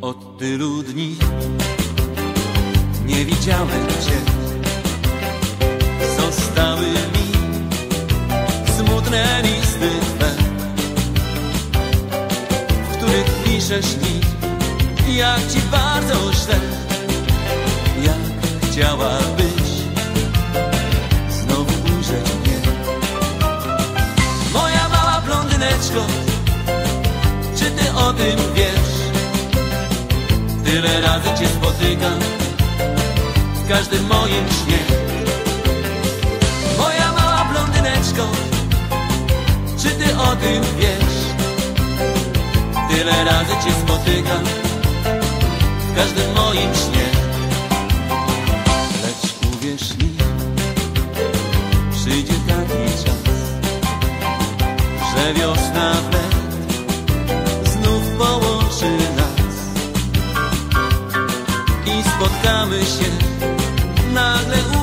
Od tylu dni. Nie widziałem Cię. Zostały mi smutne listy Twe W których piszesz mi jak Ci bardzo źle. Jak chciałabyś Czy Ty o tym wiesz? Tyle razy Cię spotykam W każdym moim śnie Moja mała blondyneczko Czy Ty o tym wiesz? Tyle razy Cię spotykam W każdym moim śnie Lecz uwierz mi Przyjdzie taki czas Że wiosna wnet I spotkamy się Nagle